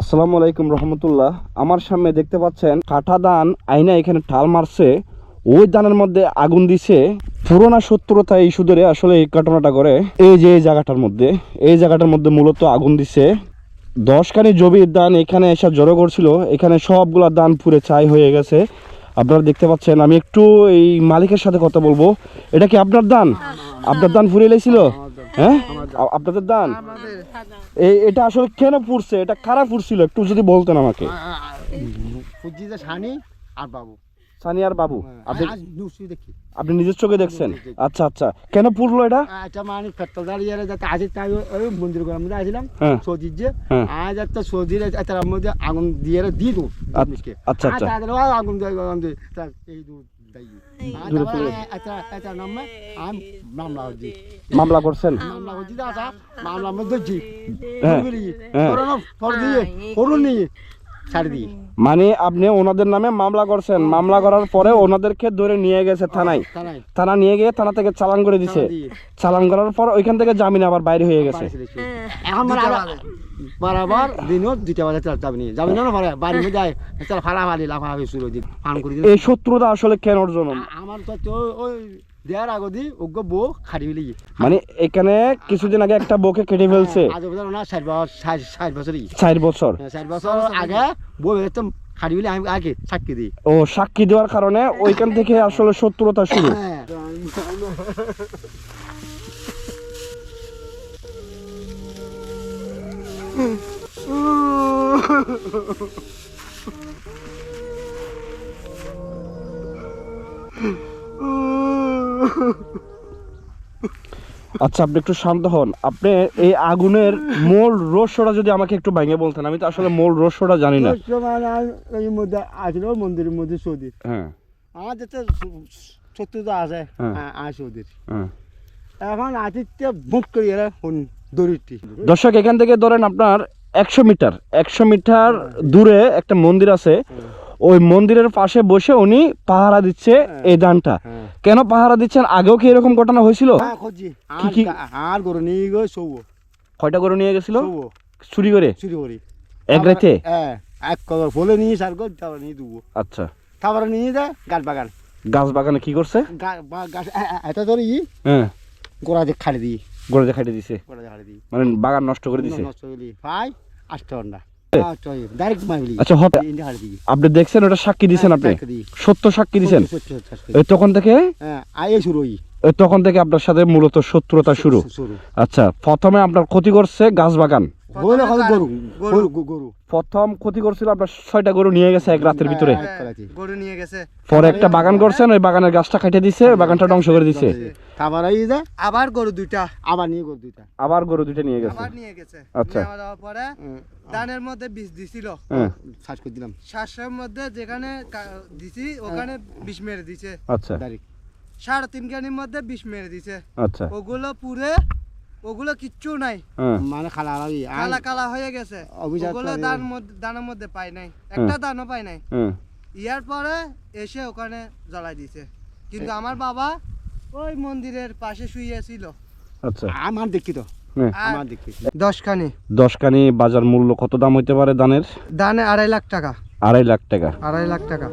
আসসালামু আলাইকুম রহমতুল্লাহ। আমার সামনে দেখতে পাচ্ছেন কাঠা দান আইনা এখানে ঠাল মারছে। ওই দানের মধ্যে আগুন দিছে। পুরোনা শত্রুতা এই সুদরে আসলে এই ঘটনাটা করে এই যে এই জায়গাটার মধ্যে, এই জায়গাটার মধ্যে মূলত আগুন দিছে। দশখানি জমির দান এখানে এসে জড়ো করছিল। এখানে সবগুলা দান পুরে ছাই হয়ে গেছে। আপনারা দেখতে পাচ্ছেন, আমি একটু এই মালিকের সাথে কথা বলব। এটা কি আপনার দান? আপনার দান ফুরিয়ে লেছিল হ্যাঁ? আপনাদের দান? এই এটা আসলে কেন পুড়ছে? এটা খারাপ পুড়ছিল? একটু যদি বলতেন আমাকে। আর বাবু। সানিয়ার বাবু। আপনি আজ দেখি। আপনি নিজের চোখে দেখছেন? আচ্ছা আচ্ছা। কেন পুড়লো এটা? এটা মানে পেট্রোল দাঁড়িয়ে যাতে আজ তাই ওই মন্দির ঘরের মধ্যে আসলাম হ্যাঁ। যে। হ্যাঁ। আজ একটা তার মধ্যে আগুন দিয়ে দিয়ে দু আচ্ছা, আচ্ছা। আগুন দিয়ে আগুন দিয়ে। তার এই মামলা মামলা করছেন? মামলা মধ্যে হ্যাঁ, হ্যাঁ। ছাড় দিয়ে মানে আপনি ওনাদের নামে মামলা করছেন। মামলা করার পরে ওনাদেরকে ধরে নিয়ে গেছে থানায়। থানা নিয়ে গিয়ে থানা থেকে চালান করে দিছে। চালান করার পর ওইখান থেকে জামিন আবার বাইরে হয়ে গেছে। এখন মানে বরাবর দিনও দুইটা বাজে চাল যাবি নি না না পরে বাড়ির যায়। চাল ফালাফালি লাফালাফি শুরু দিন পান এই শত্রুতা আসলে কেন জন্য আমার তো তো ওই দেয়ার আগো দি ওগো বউ খাড়ি বিলি মানে এখানে কিছুদিন আগে একটা বউকে কেটে ফেলছে। আজ বছর না ষাট বছর ষাট ষাট বছর। ষাট বছর আগে বউ একদম খাড়ি বিলি আমি আগে সাক্ষী দিই। ও সাক্ষী দেওয়ার কারণে ওইখান থেকে আসলে শত্রুতা শুরু। হ্যাঁ। আচ্ছা আপনি একটু শান্ত হন। আপনি এই আগুনের মূল রহস্যটা যদি আমাকে একটু ভেঙে বলতেন, আমি তো আসলে মূল রহস্যটা জানি না। এই মধ্যে আসলো মন্দিরের মধ্যে সৌদি হ্যাঁ। আমার যেতে শত্রুতা আছে সৌদির এখন আদিত্য বুক করি এরা দরিদ্রী দর্শক, এখান থেকে ধরেন আপনার একশো মিটার একশো মিটার দূরে একটা মন্দির আছে। ওই মন্দিরের পাশে বসে উনি পাহারা দিচ্ছে এই দানটা হ্যাঁ। কেন পাহারা দিচ্ছেন? আগেও কি এরকম ঘটনা হয়েছিল? হ্যাঁ? আর গরু নিয়ে গো সৌ কয়টা করে নিয়ে গেছিল? চুরি করে? চুরি করি। এক রাতে? হ্যাঁ এক কদর ফলে নিয়ে সার গো তারপরে নিয়ে দেবো। আচ্ছা। তারপরে নিয়ে দেয় গাছ বাগান। গাছ বাগানে কি করছে? গাছ এটা ধরে ই হ্যাঁ। গোড়া দিয়ে খাড়ি দিই। গড়ে দেখাইতে দিছে। গোড়া দিয়ে খাড়ি দিই। মানে বাগান নষ্ট করে দিছে? নষ্ট পাই আটটা ঘণ্টা ডাইরেক্ট মারলি আচ্ছা খাড়ি দিই আপনি দেখছেন ওটা সাক্ষী দিছেন আপনি? হ্যাঁ, সত্য সাক্ষী দিছেন? সত্যি। এই তখন থেকে? হ্যাঁ আয়ে শুরু তখন থেকে আপনার সাথে মূলত শত্রুতা শুরু। আচ্ছা প্রথমে আপনার ক্ষতি করছে গাছ বাগান। গরু গরু গরু- গরু প্রথম ক্ষতি করছিল আপনার ছয়টা গরু নিয়ে গেছে এক রাতের ভিতরে। গরু নিয়ে গেছে। পরে একটা বাগান করছেন ওই বাগানের গাছটা কেটে দিছে বাগানটা ধ্বংস করে দিছে। তারপরে এই যে? আবার গরু দুইটা। আবার নিয়ে গরু দুইটা। আবার গরু দুইটা নিয়ে গেছে। আবার নিয়ে গেছে। আচ্ছা। নেওয়া যাওয়ার পরে ধানের মধ্যে বিষ দিছিল। হ্যাঁ। সার্চ করে দিলাম। শ্বাসের মধ্যে যেখানে দিছি ওখানে বিষ মেরে দিছে। আচ্ছা। ডাইরেক্ট সাড়ে তিন কানির মধ্যে বিষ মেরে দিছে। আচ্ছা। ওগুলো পুরে ওগুলো কিচ্ছু নাই। হ্যাঁ। মানে খালা কালা কালা হয়ে গেছে। ওগুলো দান দানের মধ্যে পাই নাই। একটা দানও পাই নাই। হ্যাঁ। ইয়ার পরে এসে ওখানে জ্বলাই দিছে। কিন্তু আমার বাবা ওই মন্দিরের পাশে শুয়েছিল আচ্ছা। আমার দেখি তো হ্যাঁ। আমার দেখি দশখানি। দশখানি বাজার মূল্য কত দাম হইতে পারে দানের? দানে আড়াই লাখ টাকা। আড়াই লাখ টাকা। আড়াই লাখ টাকা।